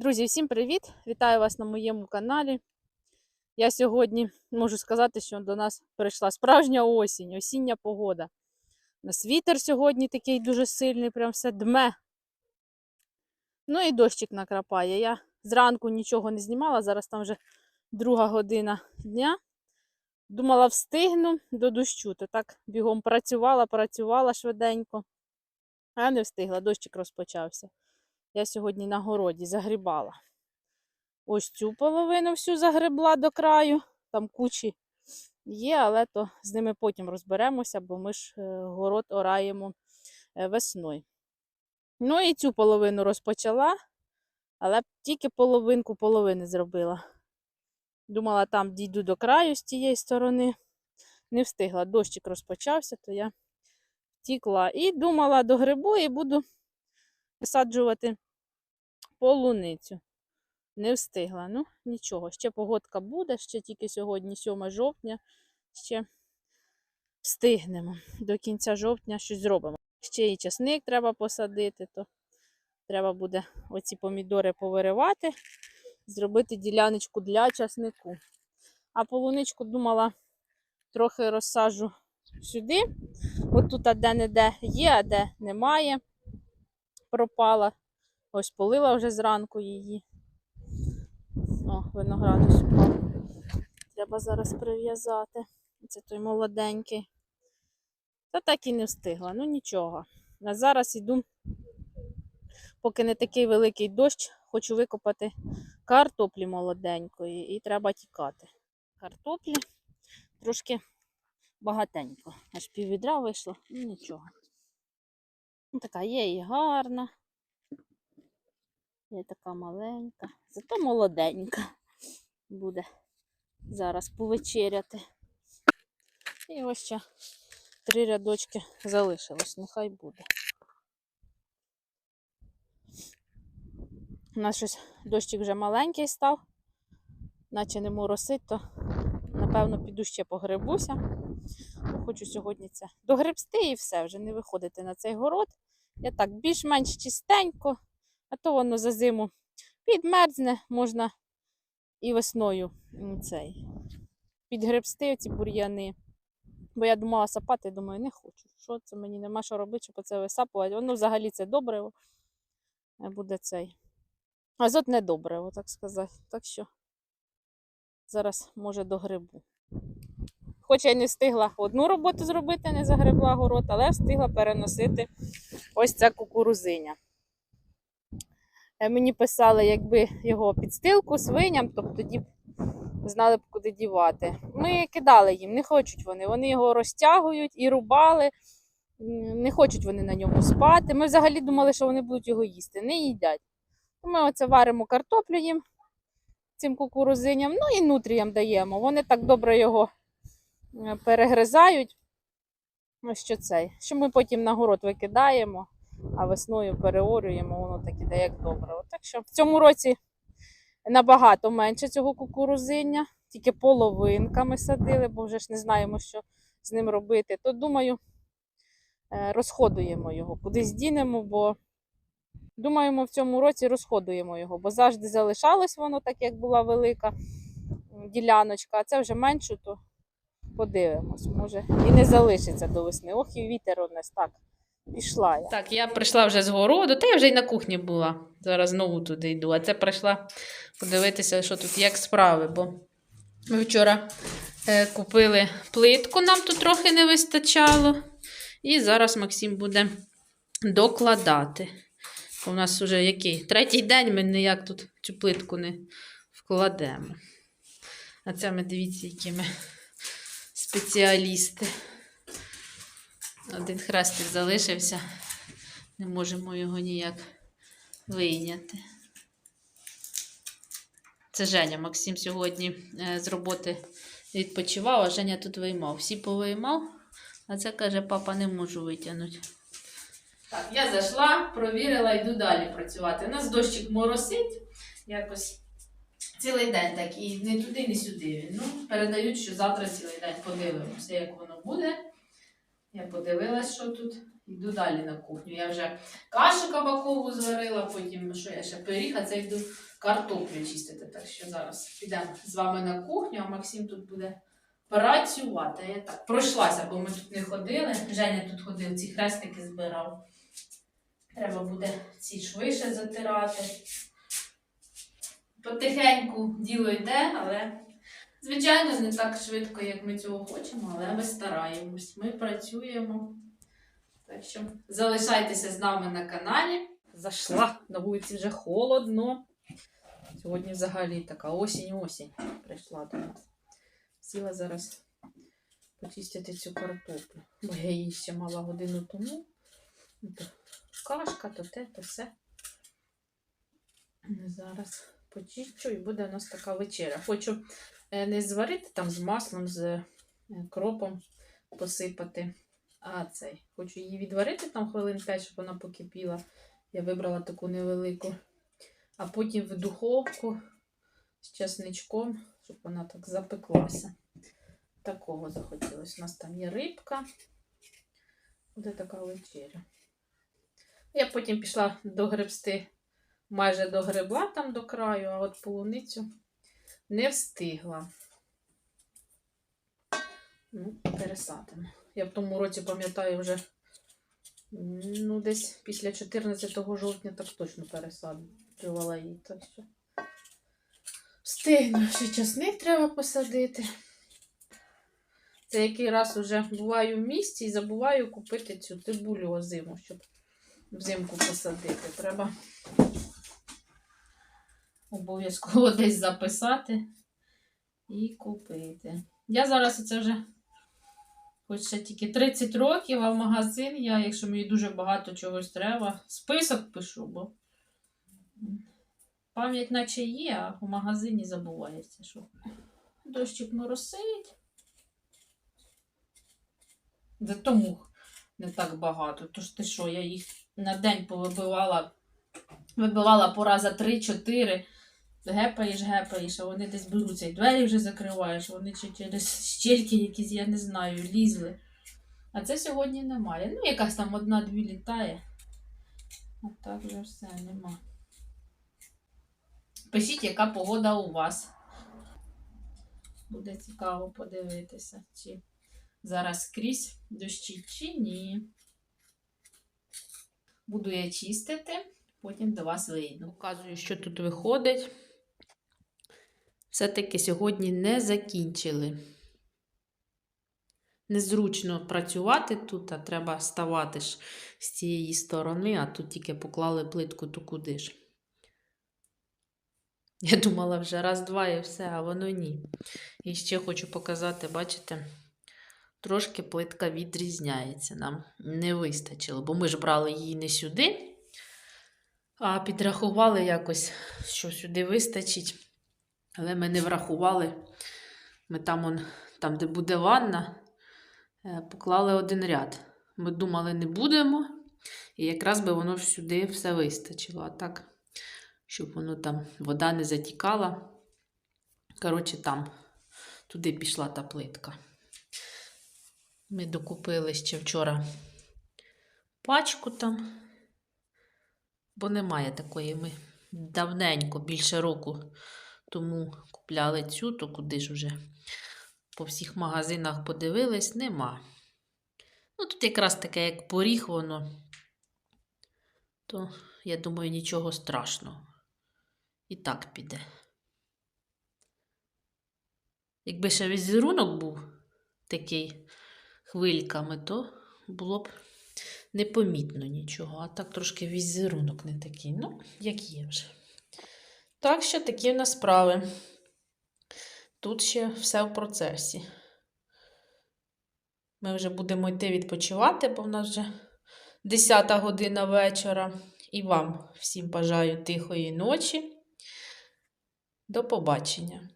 Друзі, всім привіт! Вітаю вас на моєму каналі. Я сьогодні можу сказати, що до нас прийшла справжня осінь, осіння погода. У нас вітер сьогодні такий дуже сильний, прям все дме. Ну і дощик накрапає. Я зранку нічого не знімала, зараз там вже друга година дня. Думала, встигну до дощу, то так бігом працювала, працювала швиденько, а не встигла, дощик розпочався. Я сьогодні на городі загрібала. Ось цю половину всю загребла до краю. Там кучі є, але то з ними потім розберемося, бо ми ж е, город ораємо е, весною. Ну і цю половину розпочала, але тільки половинку половини зробила. Думала, там дійду до краю з тієї сторони. Не встигла. Дощик розпочався, то я втікла. І думала до грибу і буду висаджувати полуницю. Не встигла. Ну, нічого. Ще погодка буде, ще тільки сьогодні, 7 жовтня, ще встигнемо. До кінця жовтня щось зробимо. Ще і часник треба посадити, то треба буде оці помідори повиривати, зробити діляночку для часнику. А полуничку думала, трохи розсаджу сюди. От тут де-не-де є, а де немає. Пропала. Ось полила вже зранку її. О, виноград ось упав. Треба зараз прив'язати. Це той молоденький. Та так і не встигла. Ну нічого. А зараз іду, поки не такий великий дощ, хочу викопати картоплі молоденької і треба тікати. Картоплі трошки багатенько. Аж піввідра вийшло, ну нічого. Ну, така є і гарна. Є така маленька, зато молоденька буде зараз повечеряти. І ось ще три рядочки залишилось, нехай буде. У нас щось дощик вже маленький став, наче не моросить, то напевно піду ще погребуся. Хочу сьогодні це догребсти і все, вже не виходити на цей город. Я так більш-менш чистенько, а то воно за зиму підмерзне, можна і весною цей підгребсти ці бур'яни. Бо я думала сапати, думаю, не хочу. Що це мені нема що робити, щоб це висапувати. Воно взагалі це добре буде цей. Азот не добре, так сказати. Так що зараз може до грибу. Хоч я не встигла одну роботу зробити, не загребла город, але встигла переносити ось це кукурузиня. Е, Мені писали, якби його підстилку свиням, тобто тоді б знали б, куди дівати. Ми кидали їм, не хочуть вони. Вони його розтягують і рубали, не хочуть вони на ньому спати. Ми взагалі думали, що вони будуть його їсти, не їдять. Ми оце варимо картоплю їм цим кукурузиням, ну і нутріям даємо. Вони так добре його перегризають. Ось що цей. Що ми потім на город викидаємо, а весною переорюємо, воно так іде як добре. От Так що в цьому році набагато менше цього кукурузиння, тільки половинка ми садили, бо вже ж не знаємо, що з ним робити. То думаю, е, розходуємо його, кудись дінемо, бо думаємо, в цьому році розходуємо його, бо завжди залишалось воно так, як була велика діляночка, а це вже менше, то подивимось, може і не залишиться до весни. Ох, і вітер однес так. Пішла я. Так, я прийшла вже з городу, та я вже й на кухні була. Зараз знову туди йду. А це прийшла подивитися, що тут як справи. Бо ми вчора е, купили плитку, нам тут трохи не вистачало. І зараз Максим буде докладати. У нас вже який? Третій день ми ніяк тут цю плитку не вкладемо. А це ми дивіться, які ми спеціалісти. Один хрестик залишився. Не можемо його ніяк вийняти. Це Женя. Максим сьогодні е, з роботи відпочивав, а Женя тут виймав. Всі повиймав, а це каже, папа не можу витягнути. Так, я зайшла, провірила, йду далі працювати. У нас дощик моросить якось цілий день так, і не туди, не сюди. Ну, передають, що завтра цілий день подивимося, як воно буде. Я подивилась, що тут. Йду далі на кухню. Я вже кашу кабакову зварила, потім що я ще пиріг, а це йду картоплю чистити. Так що зараз підемо з вами на кухню, а Максим тут буде працювати. Я так пройшлася, бо ми тут не ходили. Женя тут ходив, ці хрестики збирав. Треба буде ці швидше затирати. Потихеньку діло йде, але, звичайно, не так швидко, як ми цього хочемо, але ми стараємось. Ми працюємо. Так що залишайтеся з нами на каналі. Зайшла на вулиці вже холодно. Сьогодні взагалі така осінь-осінь прийшла до нас. Сіла зараз почистити цю картоплю. Бо я її ще мала годину тому. То кашка, то те, то все. Зараз почищу і буде у нас така вечеря. Хочу е, не зварити там з маслом, з е, кропом посипати. А цей. Хочу її відварити там хвилин 5, щоб вона покипіла. Я вибрала таку невелику. А потім в духовку з чесничком, щоб вона так запеклася. Такого захотілося. У нас там є рибка. Буде така вечеря. Я потім пішла догребсти, майже догребла там до краю, а от полуницю не встигла. Ну, пересадимо. Я в тому році пам'ятаю вже ну, десь після 14 жовтня так точно пересаджувала її. Так що встигну. Ще часник треба посадити. Це який раз уже буваю в місті і забуваю купити цю цибулю озиму, щоб взимку посадити. Треба обов'язково десь записати і купити. Я зараз це вже хоч ще тільки 30 років, а в магазин я, якщо мені дуже багато чогось треба, список пишу, бо пам'ять наче є, а в магазині забувається, що дощик моросить. Зато мух не так багато. Тож ти що, я їх на день повибивала, вибивала пора за 3-4. Гепаєш, гепаєш, а вони десь беруться і двері вже закриваєш, вони чи через щельки якісь, я не знаю, лізли. А це сьогодні немає. Ну, якась там одна-дві літає. А так вже все нема. Пишіть, яка погода у вас. Буде цікаво подивитися, чи зараз скрізь дощі, чи ні. Буду я чистити, потім до вас вийду. Показую, що тут виходить. Все-таки сьогодні не закінчили. Незручно працювати тут, а треба ставати ж з цієї сторони, а тут тільки поклали плитку, то куди ж. Я думала вже раз-два і все, а воно ні. І ще хочу показати, бачите, трошки плитка відрізняється. Нам не вистачило, бо ми ж брали її не сюди, а підрахували якось, що сюди вистачить. Але ми не врахували. Ми там, он, там де буде ванна, е, поклали один ряд. Ми думали, не будемо. І якраз би воно сюди все вистачило. А так, щоб воно там вода не затікала. Коротше, там, туди пішла та плитка. Ми докупили ще вчора пачку там, бо немає такої. Ми давненько, більше року тому купляли цю, то куди ж вже по всіх магазинах подивились, нема. Ну, тут якраз таке, як поріг воно, то, я думаю, нічого страшного. І так піде. Якби ще візерунок був такий хвильками, то було б непомітно нічого. А так трошки візерунок не такий. Ну, як є вже. Так що такі в нас справи. Тут ще все в процесі. Ми вже будемо йти відпочивати, бо в нас вже 10 година вечора. І вам всім бажаю тихої ночі. До побачення!